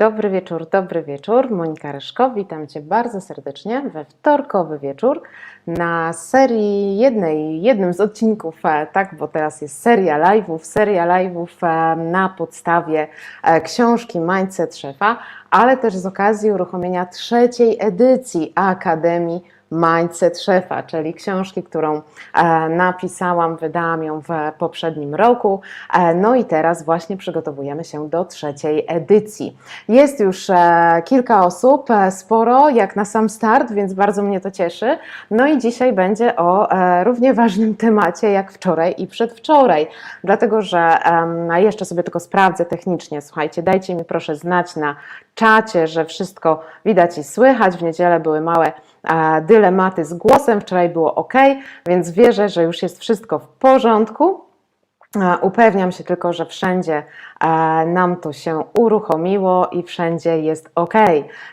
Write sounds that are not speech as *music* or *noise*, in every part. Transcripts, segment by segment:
Dobry wieczór, dobry wieczór. Monika Ryszko, witam Cię bardzo serdecznie we wtorkowy wieczór na serii jednej, jednym z odcinków, e, tak, bo teraz jest seria live'ów, seria live'ów e, na podstawie e, książki Mindset Szefa, ale też z okazji uruchomienia trzeciej edycji Akademii Mindset Szefa, czyli książki, którą e, napisałam, wydałam ją w poprzednim roku. E, no i teraz właśnie przygotowujemy się do trzeciej edycji. Jest już e, kilka osób, sporo jak na sam start, więc bardzo mnie to cieszy. No i dzisiaj będzie o równie ważnym temacie jak wczoraj i przedwczoraj, dlatego że jeszcze sobie tylko sprawdzę technicznie. Słuchajcie, dajcie mi proszę znać na czacie, że wszystko widać i słychać. W niedzielę były małe dylematy z głosem, wczoraj było ok, więc wierzę, że już jest wszystko w porządku. Upewniam się tylko, że wszędzie nam to się uruchomiło i wszędzie jest ok.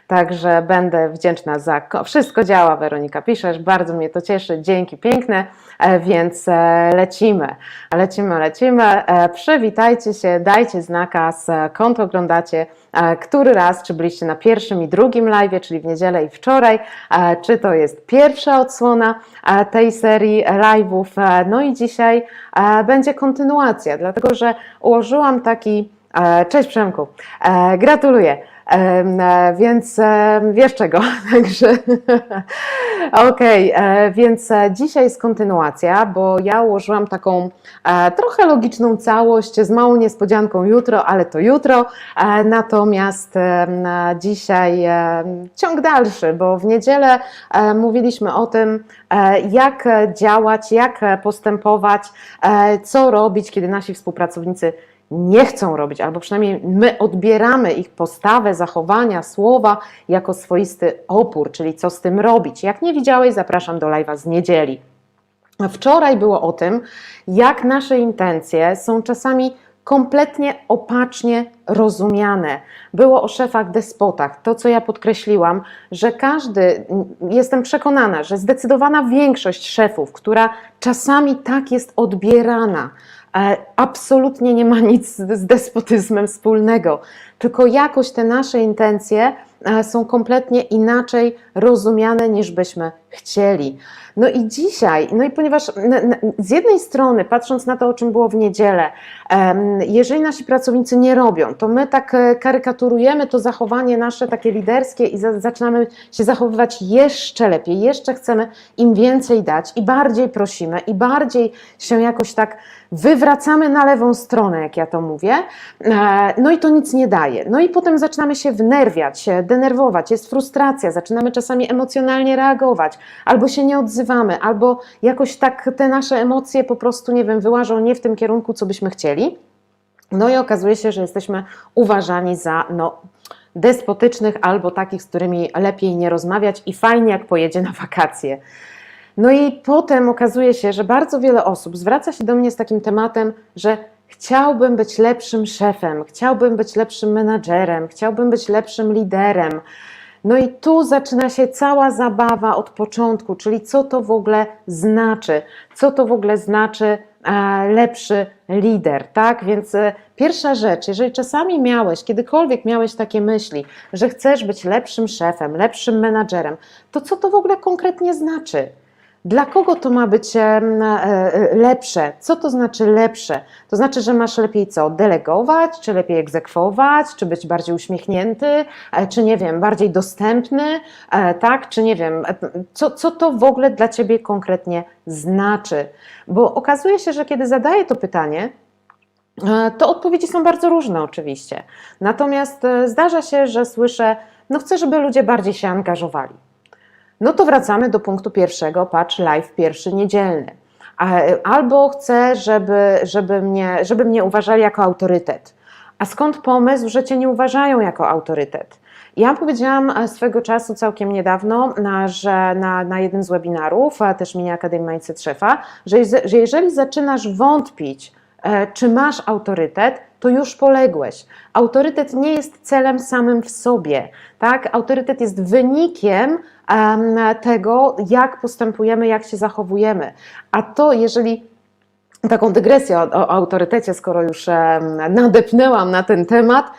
Także będę wdzięczna za. ko- Wszystko działa, Weronika piszesz, bardzo mnie to cieszy, dzięki piękne, e, więc e, lecimy. Lecimy, lecimy. E, Przywitajcie się, dajcie znaka, skąd oglądacie, e, który raz, czy byliście na pierwszym i drugim live, czyli w niedzielę i wczoraj, e, czy to jest pierwsza odsłona e, tej serii live'ów. E, No i dzisiaj e, będzie kontynuacja, dlatego że ułożyłam taki. E, Cześć Przemku, E, gratuluję. E, Więc wiesz czego, *laughs* także okej, e, więc dzisiaj jest kontynuacja, bo ja ułożyłam taką trochę logiczną całość z małą niespodzianką jutro, ale to jutro, natomiast na dzisiaj ciąg dalszy, bo w niedzielę mówiliśmy o tym, jak działać, jak postępować, co robić, kiedy nasi współpracownicy nie chcą robić, albo przynajmniej my odbieramy ich postawę, zachowania, słowa jako swoisty opór, czyli co z tym robić. Jak nie widziałeś, zapraszam do live'a z niedzieli. Wczoraj było o tym, jak nasze intencje są czasami kompletnie opacznie rozumiane. Było o szefach despotach. To, co ja podkreśliłam, że każdy, jestem przekonana, że zdecydowana większość szefów, która czasami tak jest odbierana, absolutnie nie ma nic z despotyzmem wspólnego, tylko jakoś te nasze intencje e, są kompletnie inaczej rozumiane niż byśmy chcieli. No i dzisiaj, no i ponieważ z jednej strony, patrząc na to, o czym było w niedzielę, jeżeli nasi pracownicy nie robią, to my tak e, karykaturujemy to zachowanie nasze takie liderskie i za, zaczynamy się zachowywać jeszcze lepiej, jeszcze chcemy im więcej dać i bardziej prosimy i bardziej się jakoś tak wywracamy na lewą stronę, jak ja to mówię, e, no i to nic nie daje. No i potem zaczynamy się wnerwiać, denerwować, jest frustracja, zaczynamy czasami emocjonalnie reagować, albo się nie odzywamy, albo jakoś tak te nasze emocje po prostu, nie wiem, wyłażą nie w tym kierunku, co byśmy chcieli. No i okazuje się, że jesteśmy uważani za no, despotycznych albo takich, z którymi lepiej nie rozmawiać i fajnie, jak pojedzie na wakacje. No i potem okazuje się, że bardzo wiele osób zwraca się do mnie z takim tematem, że chciałbym być lepszym szefem, chciałbym być lepszym menadżerem, chciałbym być lepszym liderem. No i tu zaczyna się cała zabawa od początku, czyli co to w ogóle znaczy, co to w ogóle znaczy e, lepszy lider, tak? Więc e, pierwsza rzecz, jeżeli czasami miałeś, kiedykolwiek miałeś takie myśli, że chcesz być lepszym szefem, lepszym menadżerem, to co to w ogóle konkretnie znaczy? Dla kogo to ma być e, e, lepsze? Co to znaczy lepsze? To znaczy, że masz lepiej co? Delegować, czy lepiej egzekwować, czy być bardziej uśmiechnięty, e, czy nie wiem, bardziej dostępny, tak? Czy nie wiem, co, co to w ogóle dla ciebie konkretnie znaczy? Bo okazuje się, że kiedy zadaję to pytanie, To odpowiedzi są bardzo różne, oczywiście. Natomiast zdarza się, że słyszę, no chcę, żeby ludzie bardziej się angażowali. No to wracamy do punktu pierwszego, patrz live pierwszy niedzielny. Albo chcę, żeby, żeby, mnie, żeby mnie uważali jako autorytet. A skąd pomysł, że cię nie uważają jako autorytet? Ja powiedziałam e, swego czasu całkiem niedawno, na, że na, na jednym z webinarów, a też mini Akademii Mindset Szefa, że, że jeżeli zaczynasz wątpić, czy masz autorytet, to już poległeś. Autorytet nie jest celem samym w sobie, tak? Autorytet jest wynikiem em, tego, jak postępujemy, jak się zachowujemy. A to, jeżeli taką dygresję o, o autorytecie, skoro już nadepnęłam na ten temat,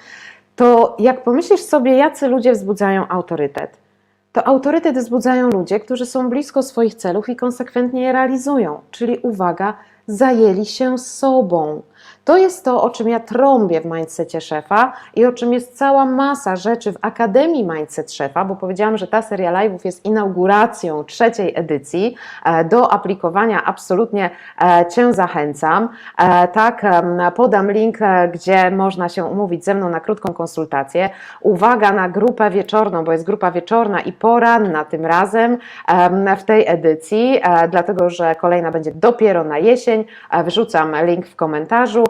to jak pomyślisz sobie, jacy ludzie wzbudzają autorytet, to autorytet wzbudzają ludzie, którzy są blisko swoich celów i konsekwentnie je realizują. Czyli uwaga, zajęli się sobą. To jest to, o czym ja trąbię w mindsetie szefa i o czym jest cała masa rzeczy w Akademii Mindset Szefa, bo powiedziałam, że ta seria live'ów jest inauguracją trzeciej edycji. E, Do aplikowania absolutnie e, Cię zachęcam. E, Tak, podam link, gdzie można się umówić ze mną na krótką konsultację. Uwaga na grupę wieczorną, bo jest grupa wieczorna i poranna tym razem em, w tej edycji, dlatego że kolejna będzie dopiero na jesień. Wrzucam link w komentarzu,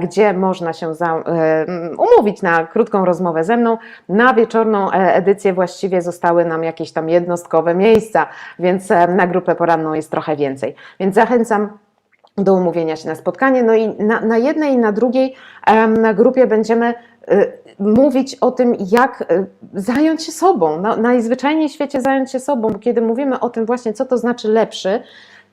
gdzie można się za, e, umówić na krótką rozmowę ze mną. Na wieczorną e, edycję właściwie zostały nam jakieś tam jednostkowe miejsca, więc e, na grupę poranną jest trochę więcej. Więc zachęcam do umówienia się na spotkanie. No i na, na jednej i na drugiej na grupie będziemy mówić o tym, jak zająć się sobą. No, najzwyczajniej w świecie zająć się sobą, bo kiedy mówimy o tym właśnie, co to znaczy lepszy,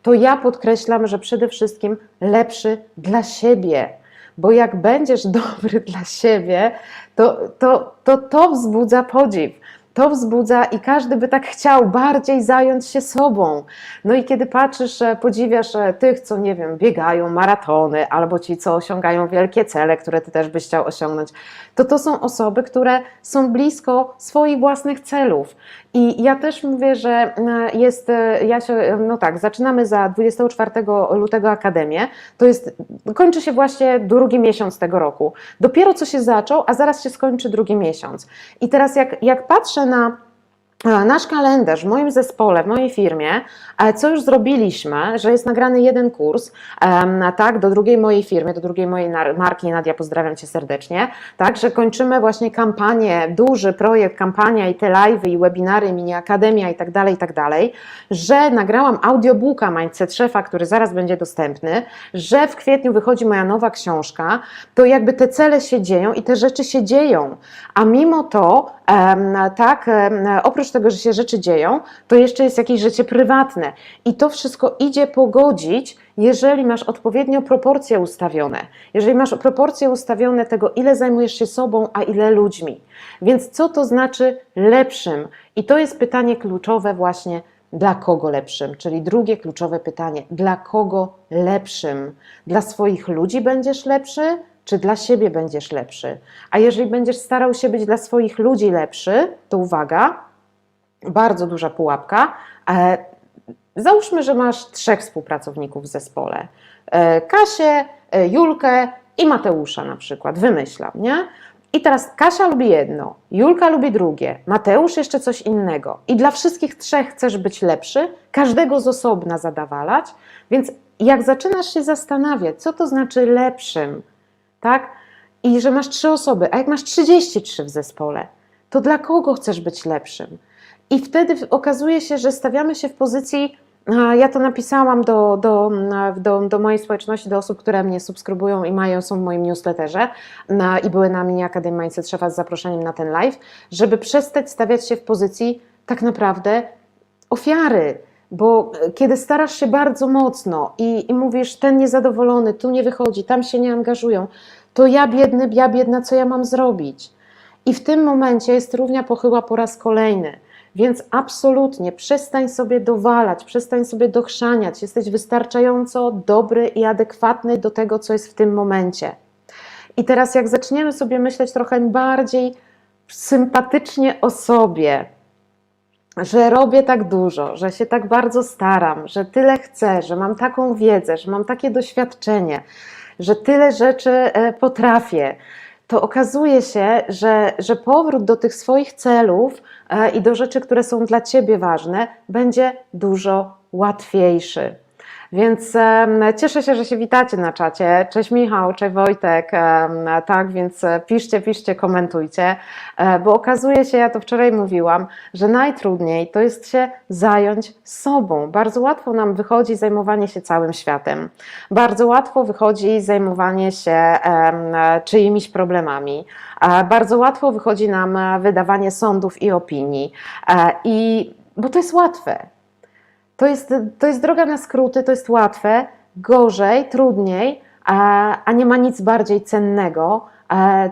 to ja podkreślam, że przede wszystkim lepszy dla siebie. Bo jak będziesz *laughs* dobry dla siebie, to to, to, to wzbudza podziw. To wzbudza i każdy by tak chciał bardziej zająć się sobą. No i kiedy patrzysz, podziwiasz tych, co nie wiem, biegają maratony, albo ci, co osiągają wielkie cele, które ty też byś chciał osiągnąć, to to są osoby, które są blisko swoich własnych celów. I ja też mówię, że e, jest, e, ja się, e, no tak, zaczynamy za 24 lutego Akademię, to jest, kończy się właśnie drugi miesiąc tego roku. Dopiero co się zaczął, a zaraz się skończy drugi miesiąc. I teraz jak, jak patrzę na e, nasz kalendarz w moim zespole, w mojej firmie, co już zrobiliśmy, że jest nagrany jeden kurs, tak, do drugiej mojej firmy, do drugiej mojej marki, Nadia, pozdrawiam Cię serdecznie, tak, że kończymy właśnie kampanię, duży projekt, kampania i te live'y, i webinary, mini akademia i tak dalej, i tak dalej, że nagrałam audiobooka Mindset Szefa, który zaraz będzie dostępny, że w kwietniu wychodzi moja nowa książka, to jakby te cele się dzieją i te rzeczy się dzieją, a mimo to, tak, em, oprócz tego, że się rzeczy dzieją, to jeszcze jest jakieś życie prywatne i to wszystko idzie pogodzić, jeżeli masz odpowiednio proporcje ustawione. Jeżeli masz proporcje ustawione tego, ile zajmujesz się sobą, a ile ludźmi. Więc co to znaczy lepszym? I to jest pytanie kluczowe właśnie dla kogo lepszym? Czyli drugie kluczowe pytanie, dla kogo lepszym? Dla swoich ludzi będziesz lepszy, czy dla siebie będziesz lepszy? A jeżeli będziesz starał się być dla swoich ludzi lepszy, to uwaga, bardzo duża pułapka. E, Załóżmy, że masz trzech współpracowników w zespole. E, Kasię, e, Julkę i Mateusza na przykład. Wymyślam, nie? I teraz Kasia lubi jedno, Julka lubi drugie, Mateusz jeszcze coś innego. I dla wszystkich trzech chcesz być lepszy, każdego z osobna zadawalać, więc jak zaczynasz się zastanawiać, co to znaczy lepszym, tak? I że masz trzy osoby, a jak masz 33 w zespole, to dla kogo chcesz być lepszym? I wtedy okazuje się, że stawiamy się w pozycji. Ja to napisałam do, do, do, do mojej społeczności, do osób, które mnie subskrybują i mają, są w moim newsletterze na, i były na Mini Academy Mindset z zaproszeniem na ten live, żeby przestać stawiać się w pozycji tak naprawdę ofiary. Bo e, kiedy starasz się bardzo mocno i, i mówisz, ten niezadowolony, tu nie wychodzi, tam się nie angażują, to ja biedny, ja biedna, co ja mam zrobić? I w tym momencie jest równia pochyła po raz kolejny. Więc absolutnie przestań sobie dowalać, przestań sobie dochrzaniać. Jesteś wystarczająco dobry i adekwatny do tego, co jest w tym momencie. I teraz, jak zaczniemy sobie myśleć trochę bardziej sympatycznie o sobie, że robię tak dużo, że się tak bardzo staram, że tyle chcę, że mam taką wiedzę, że mam takie doświadczenie, że tyle rzeczy e, potrafię, to okazuje się, że, że powrót do tych swoich celów i do rzeczy, które są dla Ciebie ważne, będzie dużo łatwiejszy. Więc cieszę się, że się witacie na czacie. Cześć Michał, cześć Wojtek. tak, więc e, piszcie, piszcie, komentujcie, e, bo okazuje się, ja to wczoraj mówiłam, że najtrudniej to jest się zająć sobą. Bardzo łatwo nam wychodzi zajmowanie się całym światem. Bardzo łatwo wychodzi zajmowanie się czyimiś problemami. E, Bardzo łatwo wychodzi nam wydawanie sądów i opinii. I bo to jest łatwe. To jest, to jest droga na skróty, to jest łatwe, gorzej, trudniej, a, a nie ma nic bardziej cennego,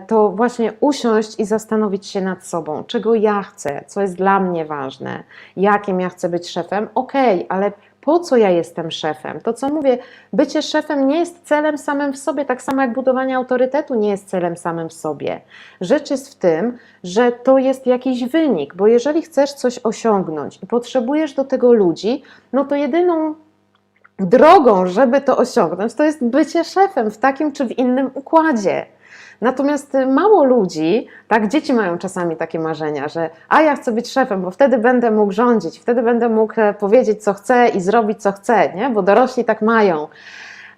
to właśnie usiąść i zastanowić się nad sobą, czego ja chcę, co jest dla mnie ważne, jakim ja chcę być szefem. Okej, ale po co ja jestem szefem? To co mówię, bycie szefem nie jest celem samym w sobie, tak samo jak budowanie autorytetu nie jest celem samym w sobie. Rzecz jest w tym, że to jest jakiś wynik, bo jeżeli chcesz coś osiągnąć i potrzebujesz do tego ludzi, no to jedyną drogą, żeby to osiągnąć, to jest bycie szefem w takim czy w innym układzie. Natomiast mało ludzi, tak, dzieci mają czasami takie marzenia, że a ja chcę być szefem, bo wtedy będę mógł rządzić, wtedy będę mógł e, powiedzieć, co chcę i zrobić, co chcę, nie? bo dorośli tak mają.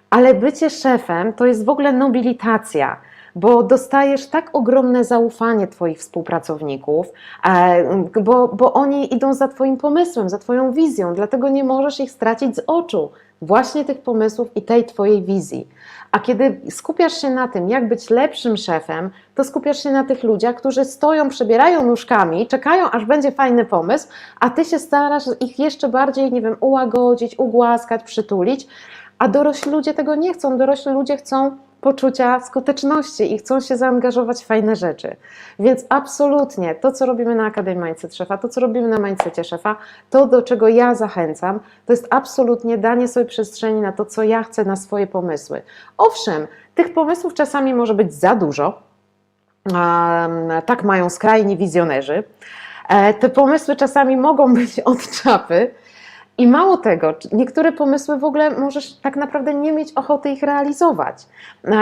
Ale bycie szefem to jest w ogóle nobilitacja bo dostajesz tak ogromne zaufanie Twoich współpracowników, e, bo, bo oni idą za Twoim pomysłem, za Twoją wizją, dlatego nie możesz ich stracić z oczu, właśnie tych pomysłów i tej Twojej wizji. A kiedy skupiasz się na tym, jak być lepszym szefem, to skupiasz się na tych ludziach, którzy stoją, przebierają nóżkami, czekają, aż będzie fajny pomysł, a Ty się starasz ich jeszcze bardziej, nie wiem, ułagodzić, ugłaskać, przytulić, a dorośli ludzie tego nie chcą. Dorośli ludzie chcą poczucia skuteczności i chcą się zaangażować w fajne rzeczy. Więc absolutnie to, co robimy na Akademii Mindset Szefa, to, co robimy na Mindsetie Szefa, to, do czego ja zachęcam, to jest absolutnie danie sobie przestrzeni na to, co ja chcę, na swoje pomysły. Owszem, tych pomysłów czasami może być za dużo, tak mają skrajni wizjonerzy. E, te pomysły czasami mogą być *laughs* od czapy, i mało tego, niektóre pomysły w ogóle możesz tak naprawdę nie mieć ochoty ich realizować.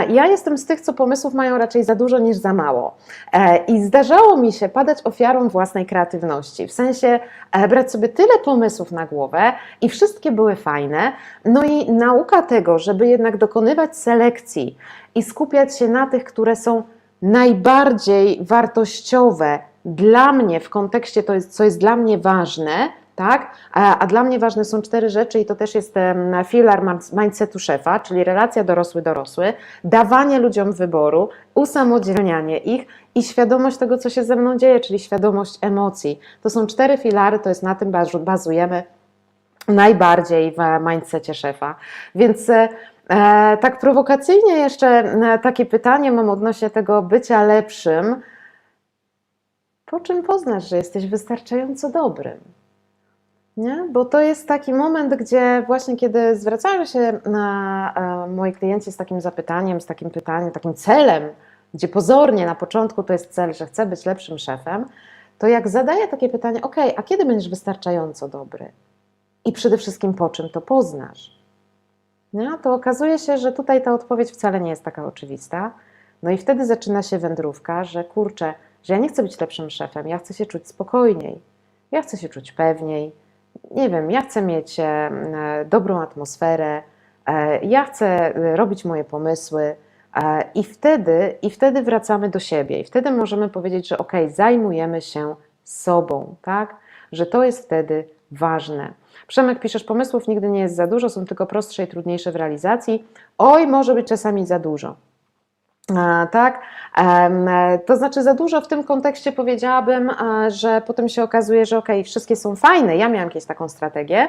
Ja jestem z tych, co pomysłów mają raczej za dużo niż za mało. E, I zdarzało mi się padać ofiarą własnej kreatywności. W sensie e, brać sobie tyle pomysłów na głowę i wszystkie były fajne. No i nauka tego, żeby jednak dokonywać selekcji i skupiać się na tych, które są najbardziej wartościowe dla mnie w kontekście to co jest dla mnie ważne, tak? A, dla mnie ważne są cztery rzeczy i to też jest filar mindsetu szefa, czyli relacja dorosły-dorosły, dawanie ludziom wyboru, usamodzielnianie ich i świadomość tego, co się ze mną dzieje, czyli świadomość emocji. To są cztery filary, to jest na tym bazujemy najbardziej w mindsetie szefa. Więc e, tak prowokacyjnie jeszcze e, takie pytanie mam odnośnie tego bycia lepszym. Po czym poznasz, że jesteś wystarczająco dobrym? Nie? Bo to jest taki moment, gdzie właśnie kiedy zwracają się na e, moi klienci z takim zapytaniem, z takim pytaniem, takim celem, gdzie pozornie na początku to jest cel, że chcę być lepszym szefem, to jak zadaję takie pytanie, ok, a kiedy będziesz wystarczająco dobry? I przede wszystkim po czym to poznasz? To okazuje się, że tutaj ta odpowiedź wcale nie jest taka oczywista. No i wtedy zaczyna się wędrówka, że kurczę, że ja nie chcę być lepszym szefem, ja chcę się czuć spokojniej, ja chcę się czuć pewniej, nie wiem, ja chcę mieć e, dobrą atmosferę, e, ja chcę robić moje pomysły. E, I wtedy, I wtedy wracamy do siebie, i wtedy możemy powiedzieć, że ok, zajmujemy się sobą, tak? Że to jest wtedy ważne. Przemek, piszesz, pomysłów nigdy nie jest za dużo, są tylko prostsze i trudniejsze w realizacji. Oj, może być czasami za dużo. Tak, to znaczy za dużo w tym kontekście powiedziałabym, że potem się okazuje, że ok, wszystkie są fajne. Ja miałam jakieś taką strategię,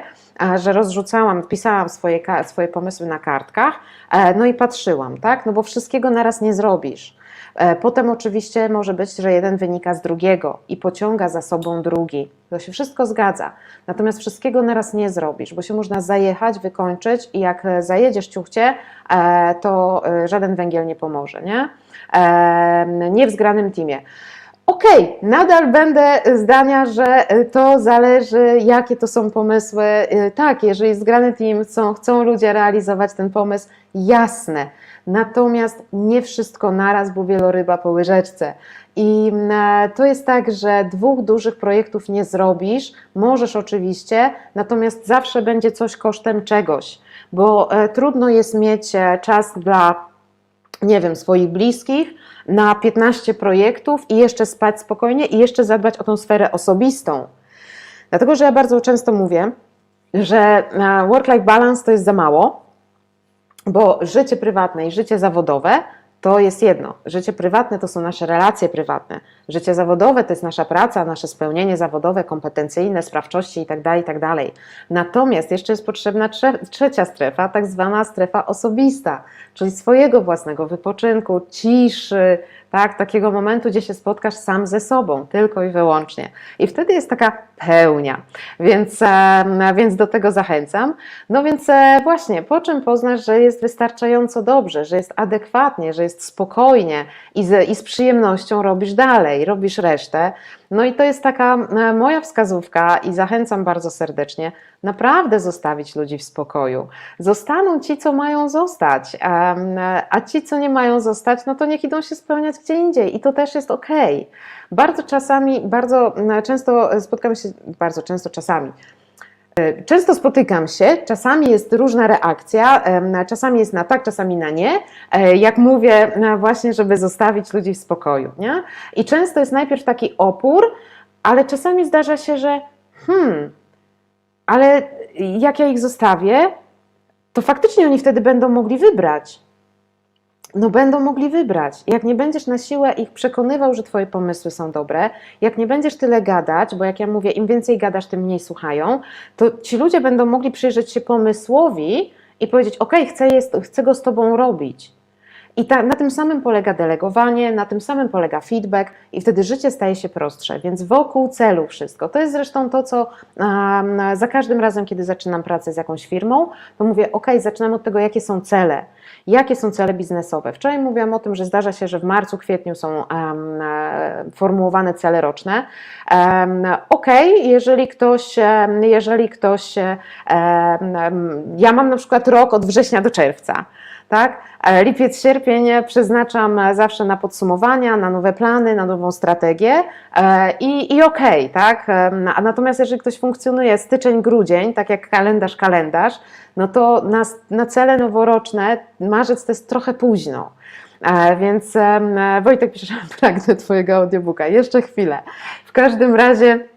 że rozrzucałam, pisałam swoje, swoje pomysły na kartkach, e, no i patrzyłam, tak, no bo wszystkiego naraz nie zrobisz. E, potem oczywiście może być, że jeden wynika z drugiego i pociąga za sobą drugi. To się wszystko zgadza. Natomiast wszystkiego naraz nie zrobisz, bo się można zajechać, wykończyć i jak zajedziesz ciuchcie, e, to e, żaden węgiel nie pomoże, nie? Nie w zgranym teamie. Okej, okay, nadal będę zdania, że to zależy, jakie to są pomysły. Tak, jeżeli zgrany team chcą, chcą ludzie realizować ten pomysł, jasne. Natomiast nie wszystko naraz, bo wieloryba po łyżeczce. I e, to jest tak, że dwóch dużych projektów nie zrobisz, możesz oczywiście, natomiast zawsze będzie coś kosztem czegoś, bo e, trudno jest mieć e, czas dla, nie wiem, swoich bliskich na 15 projektów i jeszcze spać spokojnie i jeszcze zadbać o tą sferę osobistą. Dlatego, że ja bardzo często mówię, że work-life balance to jest za mało, bo życie prywatne i życie zawodowe to jest jedno. Życie prywatne to są nasze relacje prywatne. Życie zawodowe to jest nasza praca, nasze spełnienie zawodowe, kompetencyjne, sprawczości itd. itd. Natomiast jeszcze jest potrzebna trze- trzecia strefa, tak zwana strefa osobista, czyli swojego własnego wypoczynku, ciszy, tak, takiego momentu, gdzie się spotkasz sam ze sobą, tylko i wyłącznie. I wtedy jest taka pełnia, więc, więc do tego zachęcam. No więc e, właśnie, po czym poznasz, że jest wystarczająco dobrze, że jest adekwatnie, że jest spokojnie i z, i z przyjemnością robisz dalej, robisz resztę. No i to jest taka e, moja wskazówka i zachęcam bardzo serdecznie, naprawdę zostawić ludzi w spokoju. Zostaną ci, co mają zostać, a ci, co nie mają zostać, no to niech idą się spełniać gdzie indziej i to też jest ok. Bardzo czasami, bardzo często spotkam się, bardzo często czasami, e, Często spotykam się, czasami jest różna reakcja, czasami jest na tak, czasami na nie, e, jak mówię e, właśnie, żeby zostawić ludzi w spokoju. Nie? I często jest najpierw taki opór, ale czasami zdarza się, że hmm, ale jak ja ich zostawię, to faktycznie oni wtedy będą mogli wybrać. No, będą mogli wybrać. Jak nie będziesz na siłę ich przekonywał, że Twoje pomysły są dobre, jak nie będziesz tyle gadać, bo jak ja mówię, im więcej gadasz, tym mniej słuchają, to ci ludzie będą mogli przyjrzeć się pomysłowi i powiedzieć: OK, chcę, jest, chcę go z Tobą robić. I ta, na tym samym polega delegowanie, na tym samym polega feedback, i wtedy życie staje się prostsze. Więc wokół celu wszystko. To jest zresztą to, co um, za każdym razem, kiedy zaczynam pracę z jakąś firmą, to mówię: OK, zaczynam od tego, jakie są cele. Jakie są cele biznesowe? Wczoraj mówiłam o tym, że zdarza się, że w marcu, kwietniu są um, formułowane cele roczne. Um, OK, jeżeli ktoś, jeżeli ktoś, um, ja mam na przykład rok od września do czerwca tak? Lipiec, sierpień przeznaczam zawsze na podsumowania, na nowe plany, na nową strategię i, i okej, okay, tak? A natomiast jeżeli ktoś funkcjonuje styczeń, grudzień, tak jak kalendarz, kalendarz, no to na, na cele noworoczne marzec to jest trochę późno. Więc Wojtek pisze, *laughs* pragnę Twojego audiobooka. Jeszcze chwilę. W każdym razie.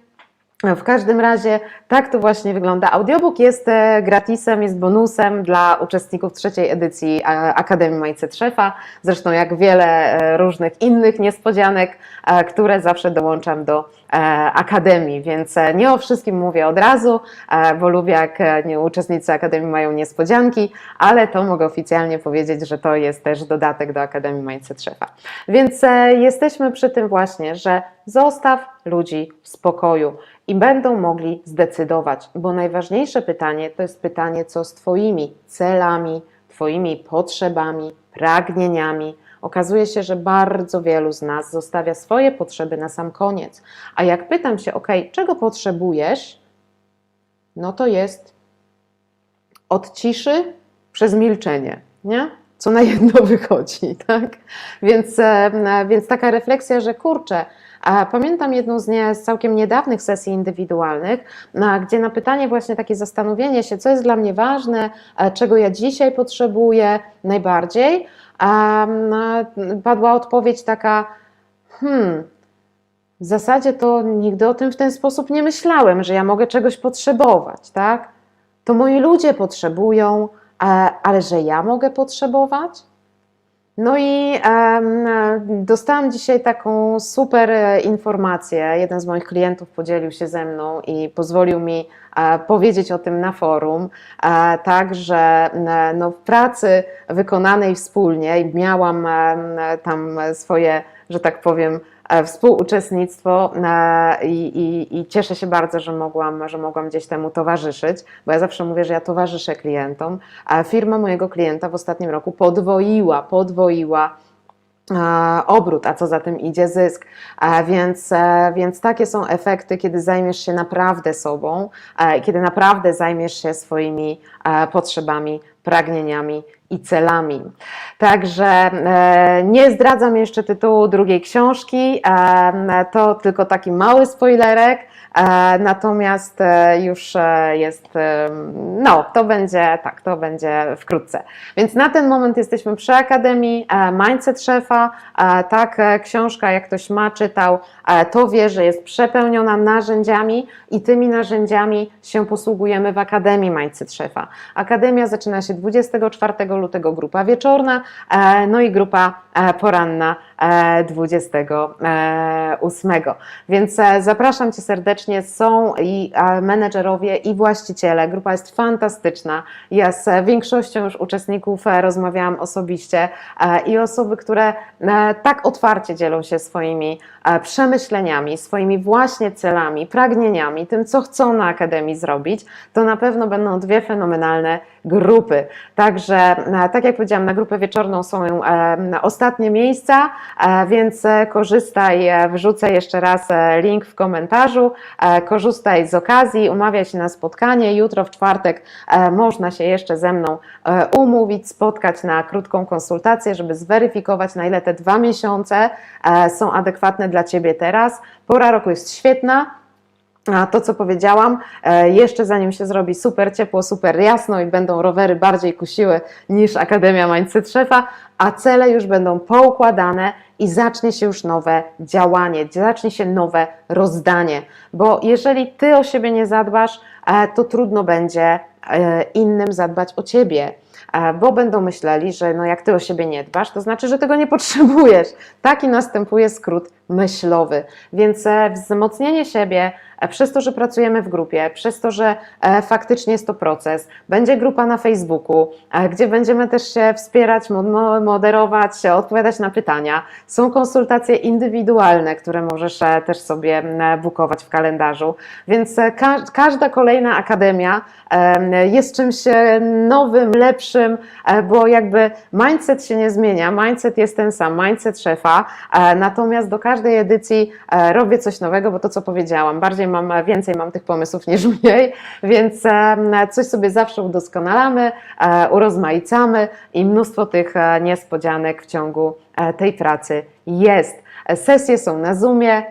W każdym razie tak to właśnie wygląda. Audiobook jest e, gratisem, jest bonusem dla uczestników trzeciej edycji Akademii Mindset Szefa. Zresztą jak wiele e, różnych innych niespodzianek, e, które zawsze dołączam do Akademii, więc nie o wszystkim mówię od razu, bo lubię jak uczestnicy Akademii mają niespodzianki, ale to mogę oficjalnie powiedzieć, że to jest też dodatek do Akademii Mindset Szefa. Więc jesteśmy przy tym właśnie, że zostaw ludzi w spokoju i będą mogli zdecydować, bo najważniejsze pytanie to jest pytanie, co z Twoimi celami, Twoimi potrzebami, pragnieniami. Okazuje się, że bardzo wielu z nas zostawia swoje potrzeby na sam koniec. A jak pytam się, ok, czego potrzebujesz, no to jest od ciszy przez milczenie, nie? Co na jedno *laughs* wychodzi, tak? Więc, więc taka refleksja, że kurczę, Pamiętam jedną z, nie, z całkiem niedawnych sesji indywidualnych, gdzie na pytanie właśnie takie zastanowienie się, co jest dla mnie ważne, czego ja dzisiaj potrzebuję najbardziej, padła odpowiedź taka, hmm, w zasadzie to nigdy o tym w ten sposób nie myślałem, że ja mogę czegoś potrzebować, tak? To moi ludzie potrzebują, ale że ja mogę potrzebować? No i um, dostałam dzisiaj taką super informację. Jeden z moich klientów podzielił się ze mną i pozwolił mi e, powiedzieć o tym na forum. E, tak, że e, no, w pracy wykonanej wspólnie miałam tam swoje, że tak powiem, współuczestnictwo e, i, i, i, cieszę się bardzo, że mogłam, że mogłam gdzieś temu towarzyszyć, bo ja zawsze mówię, że ja towarzyszę klientom, a firma mojego klienta w ostatnim roku podwoiła, podwoiła e, obrót, a co za tym idzie zysk. Więc, więc takie są efekty, kiedy zajmiesz się naprawdę sobą, kiedy naprawdę zajmiesz się swoimi potrzebami, pragnieniami i celami. Także e, nie zdradzam jeszcze tytułu drugiej książki, e, to tylko taki mały spoilerek. E, natomiast już jest, no to będzie, tak, to będzie wkrótce. Więc na ten moment jesteśmy przy Akademii Mindset Szefa, tak, książka jak ktoś ma, czytał, to wie, że jest przepełniona narzędziami i tymi narzędziami się posługujemy w Akademii Mindset Szefa. Akademia zaczyna się się 24 lutego grupa wieczorna, e, no i grupa e, poranna 28. Więc e, zapraszam Cię serdecznie. Są i e, menedżerowie, i właściciele. Grupa jest fantastyczna. Ja z e, większością już uczestników e, rozmawiałam osobiście e, i osoby, które e, tak otwarcie dzielą się swoimi e, przemyśleniami, swoimi właśnie celami, pragnieniami, tym, co chcą na Akademii zrobić, to na pewno będą dwie fenomenalne grupy. Także, e, tak jak powiedziałam, na grupę wieczorną są e, ostatnie miejsca, e, więc korzystaj, wrzucę jeszcze raz link w komentarzu, korzystaj z okazji, umawiaj się na spotkanie. Jutro w czwartek można się jeszcze ze mną umówić, spotkać na krótką konsultację, żeby zweryfikować, na ile te dwa miesiące są adekwatne dla Ciebie teraz. Pora roku jest świetna. A to, co powiedziałam, e, jeszcze zanim się zrobi super ciepło, super jasno i będą rowery bardziej kusiły niż Akademia Mindset Szefa, a cele już będą poukładane i zacznie się już nowe działanie, zacznie się nowe rozdanie. Bo jeżeli ty o siebie nie zadbasz, e, to trudno będzie e, innym zadbać o ciebie bo będą myśleli, że no jak ty o siebie nie dbasz, to znaczy, że tego nie potrzebujesz. Taki następuje skrót myślowy. Więc wzmocnienie siebie przez to, że pracujemy w grupie, przez to, że e, faktycznie jest to proces, będzie grupa na Facebooku, e, gdzie będziemy też się wspierać, mo- mo- moderować, e, odpowiadać na pytania. Są konsultacje indywidualne, które możesz e, też sobie bukować w kalendarzu. Więc e, ka- każda kolejna akademia em, jest czymś e, nowym, lepszym, e, bo jakby mindset się nie zmienia, mindset jest ten sam, mindset szefa, e, natomiast do każdej edycji e, robię coś nowego, bo to co powiedziałam, bardziej mam, więcej mam tych pomysłów niż *laughs* mniej, więc coś sobie zawsze udoskonalamy, e, urozmaicamy i mnóstwo tych e, niespodzianek w ciągu e, tej pracy jest. Sesje są na Zoomie,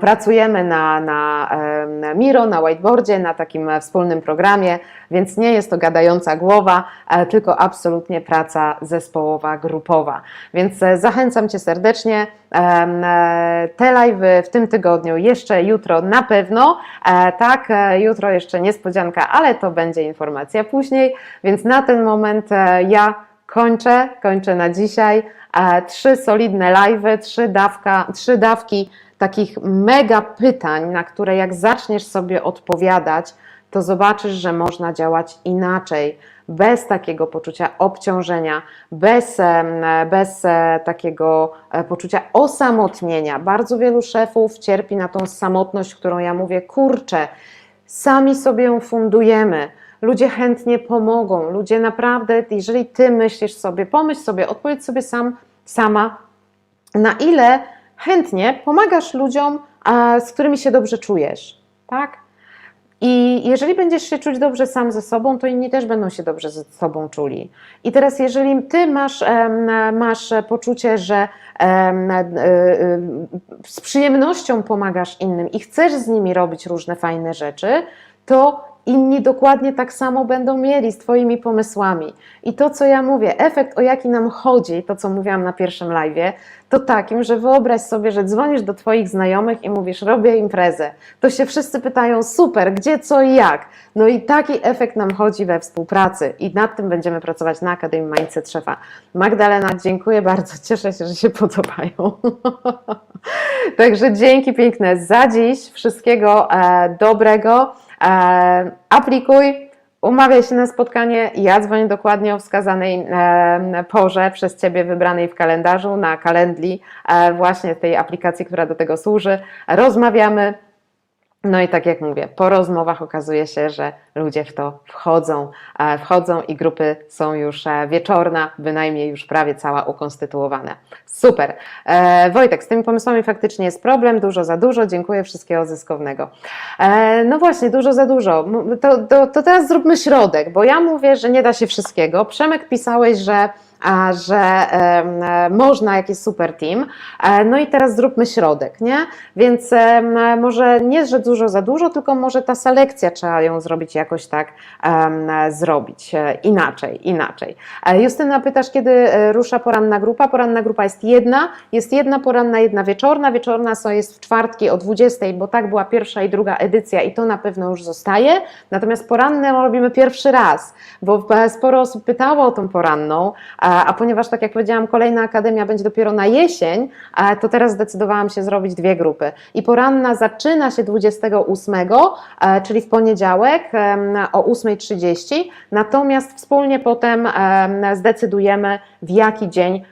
Pracujemy na, na, na Miro, na whiteboardzie, na takim e, wspólnym programie, więc nie jest to gadająca głowa, e, tylko absolutnie praca zespołowa, grupowa. Więc e, zachęcam Cię serdecznie. Te live w tym tygodniu, jeszcze jutro na pewno. Tak, jutro jeszcze niespodzianka, ale to będzie informacja później. Więc na ten moment ja kończę, kończę na dzisiaj. Trzy solidne live'y, trzy, dawka, trzy dawki takich mega pytań, na które jak zaczniesz sobie odpowiadać, to zobaczysz, że można działać inaczej, bez takiego poczucia obciążenia, bez, bez e, takiego e, poczucia osamotnienia. Bardzo wielu szefów cierpi na tą samotność, którą ja mówię, kurczę, sami sobie ją fundujemy. Ludzie chętnie pomogą. Ludzie naprawdę, jeżeli ty myślisz sobie, pomyśl sobie, odpowiedz sobie sam, sama, na ile chętnie pomagasz ludziom, z którymi się dobrze czujesz, tak? I jeżeli będziesz się czuć dobrze sam ze sobą, to inni też będą się dobrze ze sobą czuli. I teraz, jeżeli ty masz, masz poczucie, że e, e, z przyjemnością pomagasz innym i chcesz z nimi robić różne fajne rzeczy, to inni dokładnie tak samo będą mieli z Twoimi pomysłami. I to, co ja mówię, efekt, o jaki nam chodzi, to co mówiłam na pierwszym live, to takim, że wyobraź sobie, że dzwonisz do Twoich znajomych i mówisz, robię imprezę. To się wszyscy pytają, super, gdzie, co i jak. No i taki efekt nam chodzi we współpracy i nad tym będziemy pracować na Akademii Mindset Szefa. Magdalena, dziękuję bardzo, cieszę się, że się podobają. *laughs* Także dzięki piękne za dziś, wszystkiego e, dobrego. E, aplikuj, umawiaj się na spotkanie. Ja dzwonię dokładnie o wskazanej e, porze przez Ciebie wybranej w kalendarzu, na kalendli, e, właśnie tej aplikacji, która do tego służy. Rozmawiamy. No i tak jak mówię, po rozmowach okazuje się, że ludzie w to wchodzą, e, wchodzą i grupy są już e, wieczorna, bynajmniej już prawie cała ukonstytuowana. Super. E, Wojtek, z tymi pomysłami faktycznie jest problem, dużo za dużo, dziękuję, wszystkiego zyskownego. No właśnie, dużo za dużo. To, to, to teraz zróbmy środek, bo ja mówię, że nie da się wszystkiego. Przemek pisałeś, że że można, jak jest super team. E, No i teraz zróbmy środek, nie? Więc może nie, że dużo za dużo, tylko może ta selekcja trzeba ją zrobić jakoś tak zrobić e, inaczej, inaczej. E, Justyna, pytasz, kiedy rusza poranna grupa? Poranna grupa jest jedna, jest jedna poranna, jedna wieczorna. Wieczorna so jest w czwartki o 20, bo tak była pierwsza i druga edycja i to na pewno już zostaje. Natomiast poranne robimy pierwszy raz, bo sporo osób pytało o tą poranną, a, ponieważ, tak jak powiedziałam, kolejna akademia będzie dopiero na jesień, to teraz zdecydowałam się zrobić dwie grupy. I poranna zaczyna się 28, e, czyli w poniedziałek o 8.30, natomiast wspólnie potem em, zdecydujemy, w jaki dzień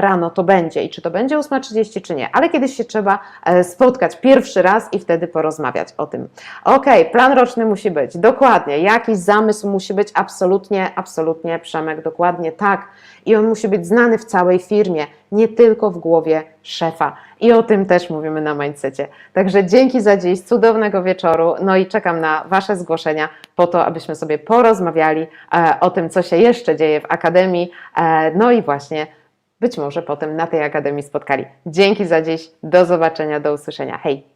rano to będzie i czy to będzie 8.30, czy nie. Ale kiedyś się trzeba e, spotkać pierwszy raz i wtedy porozmawiać o tym. Ok, plan roczny musi być, dokładnie. Jakiś zamysł musi być, absolutnie, absolutnie, Przemek, dokładnie tak. I on musi być znany w całej firmie, nie tylko w głowie szefa. I o tym też mówimy na mindsetie. Także dzięki za dziś, cudownego wieczoru. No i czekam na Wasze zgłoszenia po to, abyśmy sobie porozmawiali e, o tym, co się jeszcze dzieje w Akademii. E, no i właśnie być może potem na tej Akademii spotkali. Dzięki za dziś, do zobaczenia, do usłyszenia. Hej!